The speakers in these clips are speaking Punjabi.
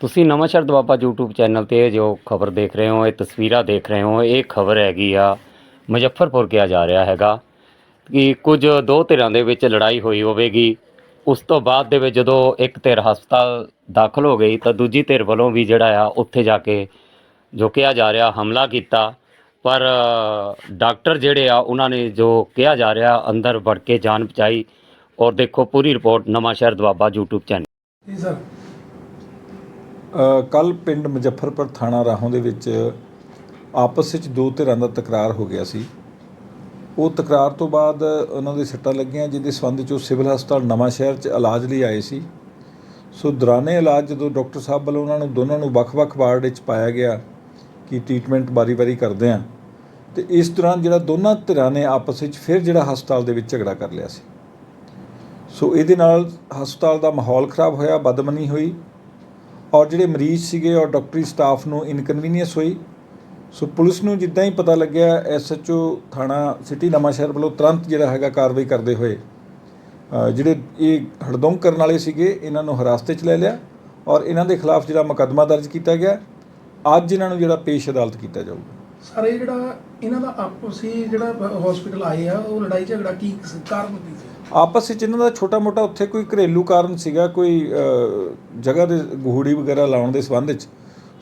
ਤੁਸੀਂ ਨਵਾਂ ਸ਼ਹਿਰ ਦੁਆਬਾ YouTube ਚੈਨਲ ਤੇ ਜੋ ਖਬਰ ਦੇਖ ਰਹੇ ਹੋ, ਇਹ ਤਸਵੀਰਾਂ ਦੇਖ ਰਹੇ ਹੋ, ਇਹ ਖਬਰ ਹੈਗੀ ਆ ਮੁਜ਼ੱਫਰਪੁਰ ਕਿਹਾ ਜਾ ਰਿਹਾ ਹੈਗਾ ਕਿ ਕੁਝ ਦੋ ਧਿਰਾਂ ਦੇ ਵਿੱਚ ਲੜਾਈ ਹੋਈ ਹੋਵੇਗੀ। ਉਸ ਤੋਂ ਬਾਅਦ ਦੇ ਵਿੱਚ ਜਦੋਂ ਇੱਕ ਧਿਰ ਹਸਪਤਾਲ ਦਾਖਲ ਹੋ ਗਈ ਤਾਂ ਦੂਜੀ ਧਿਰ ਵੱਲੋਂ ਵੀ ਜਿਹੜਾ ਆ ਉੱਥੇ ਜਾ ਕੇ ਜੋ ਕਿਹਾ ਜਾ ਰਿਹਾ, ਹਮਲਾ ਕੀਤਾ। ਪਰ ਡਾਕਟਰ ਜਿਹੜੇ ਆ, ਉਹਨਾਂ ਨੇ ਜੋ ਕਿਹਾ ਜਾ ਰਿਹਾ, ਅੰਦਰ ਵੜ ਕੇ ਜਾਨ ਬਚਾਈ। ਔਰ ਦੇਖੋ, ਪੂਰੀ report Nawanshahr Doaba YouTube channel ਜੀ ਸਰ ਕੱਲ ਪਿੰਡ ਮੁਜ਼ੱਫਰਪੁਰ ਥਾਣਾ ਰਾਹੋਂ ਦੇ ਵਿੱਚ ਆਪਸ ਵਿੱਚ ਦੋ ਧਿਰਾਂ ਦਾ ਤਕਰਾਰ ਹੋ ਗਿਆ ਸੀ। ਉਹ ਤਕਰਾਰ ਤੋਂ ਬਾਅਦ ਉਹਨਾਂ ਦੇ ਸੱਟਾਂ ਲੱਗੀਆਂ, ਜਿਹਦੇ ਸੰਬੰਧ ਵਿੱਚ ਉਹ ਸਿਵਲ ਹਸਪਤਾਲ ਨਵਾਂ ਸ਼ਹਿਰ 'ਚ ਇਲਾਜ ਲਈ ਆਏ ਸੀ। ਸੋ ਦੌਰਾਨੇ ਇਲਾਜ ਜਦੋਂ ਡਾਕਟਰ ਸਾਹਿਬ ਵੱਲੋਂ ਉਹਨਾਂ ਨੂੰ ਦੋਨਾਂ ਨੂੰ ਵੱਖ-ਵੱਖ ਵਾਰਡ ਵਿੱਚ ਪਾਇਆ ਗਿਆ ਕਿ ਟ੍ਰੀਟਮੈਂਟ ਵਾਰੀ-ਵਾਰੀ ਕਰਦੇ ਆ ਤੇ ਇਸ ਦੌਰਾਨ ਜਿਹੜਾ ਦੋਨਾਂ ਧਿਰਾਂ ਨੇ ਆਪਸ ਵਿੱਚ ਫਿਰ ਜਿਹੜਾ ਹਸਪਤਾਲ ਦੇ ਵਿੱਚ ਝਗੜਾ ਕਰ ਲਿਆ ਸੀ। ਸੋ ਇਹਦੇ ਨਾਲ ਹਸਪਤਾਲ ਦਾ ਮਾਹੌਲ ਖਰਾਬ ਹੋਇਆ ਬਦਮਨੀ ਹੋਈ ਔਰ ਜਿਹੜੇ ਮਰੀਜ਼ ਸੀਗੇ ਔਰ ਡਾਕਟਰੀ ਸਟਾਫ ਨੂੰ ਇਨਕਨਵੀਨੀਅੰਸ ਹੋਈ। ਸੋ ਪੁਲਿਸ ਨੂੰ ਜਿੱਦਾਂ ਹੀ ਪਤਾ ਲੱਗਿਆ, ਐਸਐਚਓ ਥਾਣਾ ਸਿਟੀ ਨਵਾਂਸ਼ਹਿਰ ਵੱਲੋਂ ਤੁਰੰਤ ਜਿਹੜਾ ਹੈਗਾ ਕਾਰਵਾਈ ਕਰਦੇ ਹੋਏ ਜਿਹੜੇ ਇਹ ਹੜਦੰਗ ਕਰਨ ਵਾਲੇ ਸੀਗੇ, ਇਹਨਾਂ ਨੂੰ ਹਿਰਾਸਤ 'ਚ ਲੈ ਲਿਆ ਔਰ ਇਹਨਾਂ ਦੇ ਖਿਲਾਫ ਜਿਹੜਾ ਮੁਕੱਦਮਾ ਦਰਜ ਕੀਤਾ ਗਿਆ, ਅੱਜ ਇਹਨਾਂ ਨੂੰ ਜਿਹੜਾ ਪੇਸ਼ ਅਦਾਲਤ ਕੀਤਾ ਜਾਊਗਾ। ਸਰ ਇਹ ਜਿਹੜਾ ਇਹਨਾਂ ਦਾ ਆਪਸੀ ਜਿਹੜਾ ਹਸਪੀਟਲ ਆਏ ਆ ਉਹ ਲੜਾਈ ਝਗੜਾ ਕੀ ਸੀ? ਕਾਰਨ ਕੀ ਸੀ? ਆਪਸ ਵਿੱਚ ਇਹਨਾਂ ਦਾ ਛੋਟਾ ਮੋਟਾ ਉੱਥੇ ਕੋਈ ਘਰੇਲੂ ਕਾਰਨ ਸੀਗਾ ਕੋਈ ਅ, ਜਗ੍ਹਾ ਦੇ ਗੂੜੀ ਵਗੈਰਾ ਲਾਉਣ ਦੇ ਸੰਬੰਧ ਵਿੱਚ।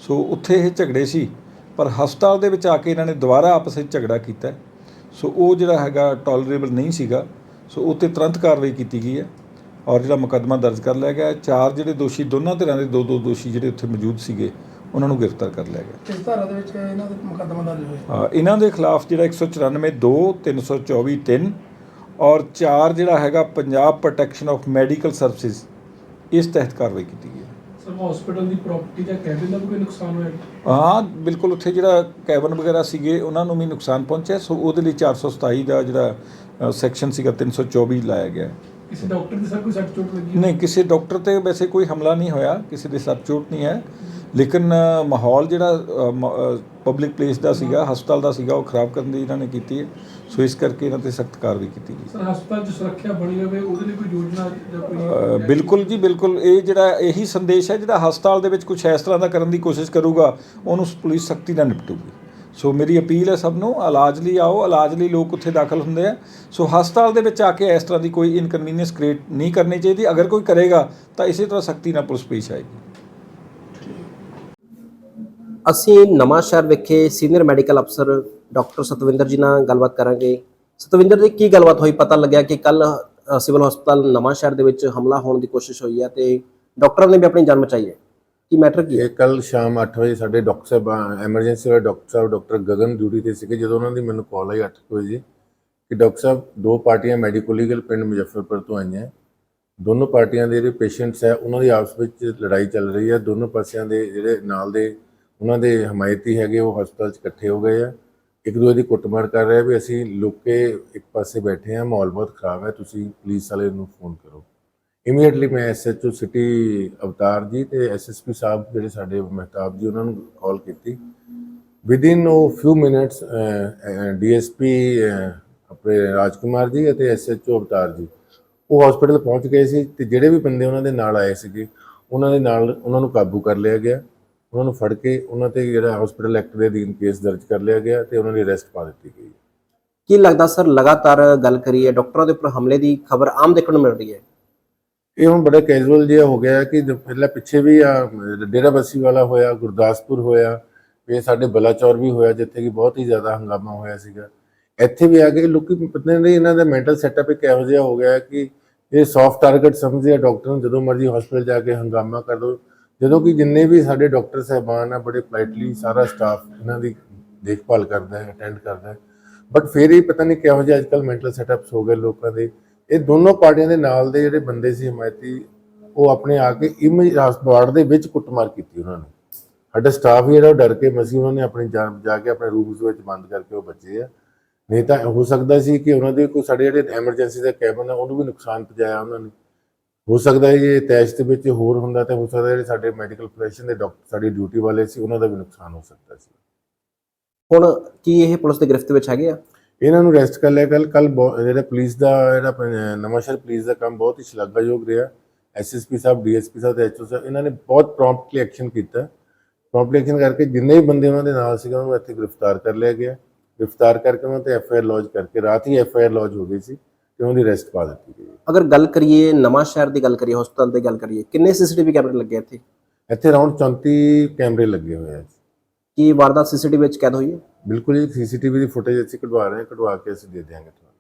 ਸੋ ਉੱਥੇ ਇਹ ਝਗੜੇ ਸੀ। ਪਰ ਹਸਪਤਾਲ ਦੇ ਵਿੱਚ ਆ ਕੇ ਇਹਨਾਂ ਨੇ ਦੁਬਾਰਾ ਆਪਸ ਵਿੱਚ ਝਗੜਾ ਕੀਤਾ। ਸੋ ਉਹ ਜਿਹੜਾ ਹੈਗਾ ਟੋਲਰੇਬਲ ਨਹੀਂ ਸੀਗਾ। ਸੋ ਉੱਤੇ ਤੁਰੰਤ ਕਾਰਵਾਈ ਕੀਤੀ ਗਈ ਹੈ ਔਰ ਜਿਹੜਾ ਮੁਕੱਦਮਾ ਦਰਜ ਕਰ ਲਿਆ ਗਿਆ ਹੈ। ਚਾਰ ਜਿਹੜੇ ਦੋਸ਼ੀ ਦੋਨਾਂ ਧਿਰਾਂ ਦੇ ਦੋ ਦੋ ਦੋਸ਼ੀ ਜਿਹੜੇ ਉੱਥੇ ਮੌਜੂਦ ਸੀਗੇ। ਉਹਨਾਂ ਨੂੰ ਗ੍ਰਿਫਤਾਰ ਕਰ ਲਿਆ ਗਿਆ। ਇਸ ਧਾਰਾ ਦੇ ਵਿੱਚ ਇਹਨਾਂ ਦੇ ਮੁਕੱਦਮਾ ਦਰਜ ਹੋਇਆ ਅ, ਇਹਨਾਂ ਦੇ ਖਿਲਾਫ ਜਿਹੜਾ 194 2 324 3 ਔਰ 4 ਜਿਹੜਾ ਹੈਗਾ Punjab protection of medical services ਇਸ ਤਹਿਤ ਕਾਰਵਾਈ ਕੀਤੀ ਗਈ ਹੈ। ਸਰ ਹਸਪੀਟਲ ਦੀ ਪ੍ਰਾਪਰਟੀ ਦਾ ਕੈਬਿਨ ਦਾ ਵੀ ਕੋਈ ਨੁਕਸਾਨ ਹੋਇਆ? ਹਾਂ ਬਿਲਕੁਲ ਉੱਥੇ ਜਿਹੜਾ ਕੈਬਨ ਵਗੈਰਾ ਸੀਗੇ ਉਹਨਾਂ ਨੂੰ ਵੀ ਨੁਕਸਾਨ ਪਹੁੰਚਿਆ। ਸੋ ਉਹਦੇ ਲਈ 427 ਦਾ ਜਿਹੜਾ ਸੈਕਸ਼ਨ ਸੀਗਾ 324 ਲਾਇਆ ਗਿਆ। ਹੈ। ਕਿਸੇ ਡਾਕਟਰ ਦੀ ਸਰ ਕੋਈ ਸੱਟ ਚੋਟ ਲੱਗੀ? ਹੈ? ਨਹੀਂ ਕਿਸੇ ਡਾਕਟਰ ਤੇ ਵੈਸੇ ਕੋਈ ਹਮਲਾ ਨਹੀਂ ਹੋਇਆ ਕਿਸੇ ਦੇ ਸੱਟ ਚੋਟ ਨਹੀਂ ਹੈ। ਲੇਕਿਨ ਮਾਹੌਲ ਜਿਹੜਾ ਪਬਲਿਕ ਪਲੇਸ ਦਾ ਸੀਗਾ ਹਸਪਤਾਲ ਦਾ ਸੀਗਾ ਉਹ ਖਰਾਬ ਕਰਨ ਦੀ ਇਹਨਾਂ ਨੇ ਕੀਤੀ ਹੈ। ਸੋ ਇਸ ਕਰਕੇ ਇਹਨਾਂ ਤੇ ਸਖਤ ਕਾਰਵਾਈ ਕੀਤੀ ਗਈ। ਸਰ ਹਸਪਤਾਲ 'ਚ ਸੁਰੱਖਿਆ ਬਣੀ ਰਵੇ ਉਹਦੇ ਲਈ ਕੋਈ ਯੋਜਨਾ ਜਾਂ ਕੋਈ ਬਿਲਕੁਲ ਜੀ ਬਿਲਕੁਲ। ਇਹ ਜਿਹੜਾ ਇਹੀ ਸੰਦੇਸ਼ ਹੈ ਜਿਹੜਾ ਹਸਪਤਾਲ ਦੇ ਵਿੱਚ ਕੁਝ ਇਸ ਤਰ੍ਹਾਂ ਦਾ ਕਰਨ ਦੀ ਕੋਸ਼ਿਸ਼ ਕਰੂਗਾ ਉਹਨੂੰ ਪੁਲਿਸ ਸਖਤੀ ਨਾਲ ਨਿਪਟੂਗੀ। ਸੋ ਮੇਰੀ ਅਪੀਲ ਹੈ ਸਭ ਨੂੰ ਇਲਾਜ ਲਈ ਆਓ ਇਲਾਜ ਲਈ ਲੋਕ ਉੱਥੇ ਦਾਖਲ ਹੁੰਦੇ ਆ। ਸੋ ਹਸਪਤਾਲ ਦੇ ਵਿੱਚ ਆ ਕੇ ਇਸ ਤਰ੍ਹਾਂ ਦੀ ਕੋਈ ਇਨਕਨਵੀਨੀਅੰਸ ਕ੍ਰੀਏਟ ਨਹੀਂ ਕਰਨੀ ਚਾਹੀਦੀ। ਅਗਰ ਕੋਈ ਕਰੇਗਾ ਤਾਂ ਇਸੇ ਤਰ੍ਹਾਂ ਸਖਤੀ ਨਾਲ ਪੁਲਿਸ ਪੇਸ਼ ਆਏਗੀ। ਅਸੀਂ ਨਵਾਂ ਸ਼ਹਿਰ ਵਿਖੇ ਸੀਨੀਅਰ ਮੈਡੀਕਲ ਅਫਸਰ ਡਾਕਟਰ ਸਤਵਿੰਦਰ ਜੀ ਨਾਲ ਗੱਲਬਾਤ ਕਰਾਂਗੇ। ਸਤਵਿੰਦਰ ਜੀ, ਕੀ ਗੱਲਬਾਤ ਹੋਈ? ਪਤਾ ਲੱਗਿਆ ਕਿ ਕੱਲ ਸਿਵਲ ਹਸਪਤਾਲ ਨਵਾਂ ਸ਼ਹਿਰ ਦੇ ਵਿੱਚ ਹਮਲਾ ਹੋਣ ਦੀ ਕੋਸ਼ਿਸ਼ ਹੋਈ ਹੈ ਤੇ ਡਾਕਟਰਾਂ ਨੇ ਵੀ ਆਪਣੀ ਜਾਨ ਬਚਾਈ ਹੈ। ਕੀ ਮੈਟਰ ਕੀ ਹੈ? ਇਹ ਕੱਲ ਸ਼ਾਮ 8 ਵਜੇ ਸਾਡੇ ਡਾਕਟਰ ਸਾਹਿਬ ਐਮਰਜੈਂਸੀ ਵਾਲੇ ਡਾਕਟਰ ਸਾਹਿਬ ਡਾਕਟਰ ਗਗਨ ਡਿਊਟੀ ਤੇ ਸੀਗੇ, ਜਦੋਂ ਉਹਨਾਂ ਦੀ ਮੈਨੂੰ ਕਾਲ ਆਈ 8 ਵਜੇ ਕਿ ਡਾਕਟਰ ਸਾਹਿਬ, ਦੋ ਪਾਰਟੀਆਂ ਮੈਡੀਕਲ ਲੀਗਲ ਪਿੰਡ ਮੁਜ਼ੱਫਰਪੁਰ ਤੋਂ ਆਈਆਂ। ਦੋਨੋਂ ਪਾਰਟੀਆਂ ਦੇ ਜਿਹੜੇ ਪੇਸ਼ੈਂਟਸ ਹੈ, ਉਹਨਾਂ ਦੀ ਆਪਸ ਵਿੱਚ ਲੜਾਈ ਚੱਲ ਰਹੀ ਹੈ। ਦੋਨੋਂ ਪਾਸਿਆਂ ਦੇ ਜਿਹੜੇ ਨਾਲ ਦੇ ਉਹਨਾਂ ਦੇ ਹਮਾਇਤੀ ਹੈਗੇ, ਉਹ ਹਸਪਤਾਲ 'ਚ ਇਕੱਠੇ ਹੋ ਗਏ ਆ। ਇੱਕ ਦੂਜੇ ਦੀ ਕੁੱਟਮਾਰ ਕਰ ਰਹੇ ਆ ਵੀ ਅਸੀਂ ਲੁਕੇ ਇੱਕ ਪਾਸੇ ਬੈਠੇ ਆ, ਮਾਹੌਲ ਬਹੁਤ ਖਰਾਬ ਹੈ, ਤੁਸੀਂ ਪੁਲਿਸ ਵਾਲੇ ਨੂੰ ਫੋਨ ਕਰੋ। ਇਮੀਡੀਏਟਲੀ ਮੈਂ ਐਸਐਚਓ ਸਿਟੀ ਅਵਤਾਰ ਜੀ ਤੇ ਐਸਐਸਪੀ ਸਾਹਿਬ ਜਿਹੜੇ ਸਾਡੇ ਮਹਿਤਾਬ ਜੀ, ਉਹਨਾਂ ਨੂੰ ਕਾਲ ਕੀਤੀ। ਵਿਦਿਨ ਉਹ ਫਿਊ ਮਿੰਟਸ ਡੀਐਸਪੀ ਆਪਣੇ ਰਾਜਕੁਮਾਰ ਜੀ ਅਤੇ ਐਸਐਚਓ ਅਵਤਾਰ ਜੀ, ਉਹ ਹਸਪੀਟਲ ਪਹੁੰਚ ਗਏ ਸੀ ਤੇ ਜਿਹੜੇ ਵੀ ਬੰਦੇ ਉਹਨਾਂ ਦੇ ਨਾਲ ਆਏ ਸੀਗੇ, ਉਹਨਾਂ ਦੇ ਨਾਲ, ਉਹਨਾਂ ਨੂੰ ਕਾਬੂ ਕਰ ਲਿਆ ਗਿਆ। ਉਹਨਾਂ ਨੂੰ ਫੜ ਕੇ ਉਹਨਾਂ ਤੇ ਜਿਹੜਾ ਹਸਪੀਟਲ ਐਕਟ ਦੇ ਅਧੀਨ ਕੇਸ ਦਰਜ ਕਰ ਲਿਆ ਗਿਆ ਤੇ ਉਹਨਾਂ ਦੀ ਅਰੈਸਟ ਪਾ ਦਿੱਤੀ ਗਈ ਕੀ ਲੱਗਦਾ ਸਰ ਲਗਾਤਾਰ ਗੱਲ ਕਰੀਏ ਡਾਕਟਰਾਂ ਦੇ ਉੱਪਰ ਹਮਲੇ ਦੀ ਖਬਰ ਆਮ ਦੇਖਣ ਨੂੰ ਮਿਲ ਰਹੀ ਹੈ? ਇਹ ਹੁਣ ਬੜਾ ਕੈਜੂਅਲ ਜਿਹਾ ਹੋ ਗਿਆ ਕਿ ਪਹਿਲਾਂ ਪਿੱਛੇ ਵੀ ਆ ਡੇਰਾ ਬੱਸੀ ਵਾਲਾ ਹੋਇਆ ਗੁਰਦਾਸਪੁਰ ਹੋਇਆ ਇਹ ਸਾਡੇ ਬਲਾਚੌਰ ਵੀ ਹੋਇਆ ਜਿੱਥੇ ਕਿ ਬਹੁਤ ਹੀ ਜ਼ਿਆਦਾ ਹੰਗਾਮਾ ਹੋਇਆ ਸੀਗਾ। ਇੱਥੇ ਵੀ ਆ ਕੇ ਲੋਕੀ ਪਤਾ ਨਹੀਂ ਇਹਨਾਂ ਦਾ ਮੈਂਟਲ ਸੈਟਅਪ ਇੱਕ ਇਹੋ ਜਿਹਾ ਹੋ ਗਿਆ ਕਿ ਇਹ ਸੌਫਟ ਟਾਰਗੇਟ ਸਮਝਦੇ ਆ ਡਾਕਟਰ ਨੂੰ ਜਦੋਂ ਮਰਜ਼ੀ ਹਸਪੀਟਲ ਜਾ ਕੇ ਹੰਗਾਮਾ ਕਰ ਦੋ। ਜਦੋਂ ਕਿ ਜਿੰਨੇ ਵੀ ਸਾਡੇ ਡਾਕਟਰ ਸਹਿਬਾਨ ਆ, ਬੜੇ ਪੋਲਾਈਟਲੀ ਸਾਰਾ ਸਟਾਫ ਇਹਨਾਂ ਦੀ ਦੇਖਭਾਲ ਕਰਦਾ ਹੈ ਅਟੈਂਡ ਕਰਦਾ ਹੈ। ਬਟ ਫਿਰ ਹੀ ਪਤਾ ਨਹੀਂ ਕਿਹੋ ਜਿਹੇ ਅੱਜਕੱਲ ਮੈਂਟਲ ਸੈਟਅਪਸ ਹੋ ਗਏ ਲੋਕਾਂ ਦੇ। ਇਹ ਦੋਨੋਂ ਪਾਰਟੀਆਂ ਦੇ ਨਾਲ ਦੇ ਜਿਹੜੇ ਬੰਦੇ ਸੀ ਹਮਾਇਤੀ, ਉਹ ਆਪਣੇ ਆ ਕੇ ਇਮੇਜ ਹਸਪਤਾਲ ਦੇ ਵਿੱਚ ਕੁੱਟਮਾਰ ਕੀਤੀ ਉਹਨਾਂ ਨੇ। ਸਾਡਾ ਸਟਾਫ ਜਿਹੜਾ ਉਹ ਡਰ ਕੇ ਮਸੀ, ਉਹਨਾਂ ਨੇ ਆਪਣੀ ਜਾਨ ਬਚਾ ਕੇ ਆਪਣੇ ਰੂਮਸ ਵਿੱਚ ਬੰਦ ਕਰਕੇ ਉਹ ਬੱਚੇ ਆ। ਨਹੀਂ ਤਾਂ ਹੋ ਸਕਦਾ ਸੀ ਕਿ ਉਹਨਾਂ ਦੇ ਕੋਈ ਸਾਡੇ ਜਿਹੜੇ ਐਮਰਜੈਂਸੀ ਦਾ ਕੈਬਨ ਆ, ਉਹਨੂੰ ਵੀ ਨੁਕਸਾਨ ਪਹੁੰਚਾਇਆ ਉਹਨਾਂ ਨੇ। ਹੋ ਸਕਦਾ ਹੈ ਇਹ ਤੈਸ਼ ਦੇ ਵਿੱਚ ਹੋਰ ਹੁੰਦਾ ਤਾਂ ਹੋ ਸਕਦਾ ਜਿਹੜੇ ਸਾਡੇ ਮੈਡੀਕਲ ਪ੍ਰੋਫੈਸ਼ਨ ਦੇ ਡਾਕਟਰ ਸਾਡੀ ਡਿਊਟੀ ਵਾਲੇ ਸੀ ਉਹਨਾਂ ਦਾ ਵੀ ਨੁਕਸਾਨ ਹੋ ਸਕਦਾ ਸੀ। ਹੁਣ ਕੀ ਇਹ ਪੁਲਿਸ ਦੇ ਗ੍ਰਿਫਤ ਵਿੱਚ ਹੈਗੇ ਆ? ਇਹਨਾਂ ਨੂੰ ਅਰੈਸਟ ਕਰ ਲਿਆ। ਕੱਲ ਕੱਲ ਜਿਹੜਾ ਪੁਲਿਸ ਦਾ ਜਿਹੜਾ ਨਵਾਂਸ਼ਹਿਰ ਪੁਲਿਸ ਦਾ ਕੰਮ ਬਹੁਤ ਹੀ ਸ਼ਲਾਘਾਯੋਗ ਰਿਹਾ। ਐਸਐਸਪੀ ਸਾਹਿਬ ਡੀਐਸਪੀ ਸਾਹਿਬ ਤੇ ਐਚਓ ਸਾਹਿਬ ਇਹਨਾਂ ਨੇ ਬਹੁਤ ਪ੍ਰੌਮਪਟਲੀ ਐਕਸ਼ਨ ਕੀਤਾ। ਪ੍ਰੌਮਪਟਲੀ ਐਕਸ਼ਨ ਕਰਕੇ ਜਿੰਨੇ ਵੀ ਬੰਦੇ ਉਹਨਾਂ ਦੇ ਨਾਲ ਸੀਗੇ ਉਹਨਾਂ ਨੂੰ ਇੱਥੇ ਗ੍ਰਿਫਤਾਰ ਕਰ ਲਿਆ ਗਿਆ। ਗ੍ਰਿਫਤਾਰ ਕਰਕੇ ਉਹਨਾਂ ਤੇ ਐਫਆਈਆਰ ਲੌਜ ਕਰਕੇ ਰਾਤ ਹੀ ਐਫਆਈਆਰ ਲੌਜ ਹੋ ਗਈ ਸੀ। ਤੇ ਉਹਨਾਂ ਦੀ ਅਰੈਸਟ ਪਾ ਦਿੱਤੀ ਗਈ? ਅਗਰ ਗੱਲ ਕਰੀਏ ਨਵਾਂ ਸ਼ਹਿਰ ਦੀ ਗੱਲ ਕਰੀਏ ਹਸਪਤਾਲ ਦੀ ਗੱਲ ਕਰੀਏ ਕਿੰਨੇ ਸੀਸੀਟੀਵੀ ਕੈਮਰੇ ਲੱਗੇ ਇੱਥੇ? ਇੱਥੇ ਅਰਾਊਂਡ 34 ਕੈਮਰੇ ਲੱਗੇ ਹੋਏ ਆ ਕੀ ਵਾਰਦਾਤ ਸੀਸੀਟੀਵੀ ਵਿੱਚ ਕੈਦ ਹੋਈ ਹੈ? ਬਿਲਕੁਲ ਜੀ ਸੀਸੀਟੀਵੀ ਦੀ ਫੁਟੇਜ ਅਸੀਂ ਕਢਵਾ ਰਹੇ ਹਾਂ ਕਢਵਾ ਕੇ ਅਸੀਂ ਦੇ ਦਿਆਂਗੇ ਤੁਹਾਨੂੰ।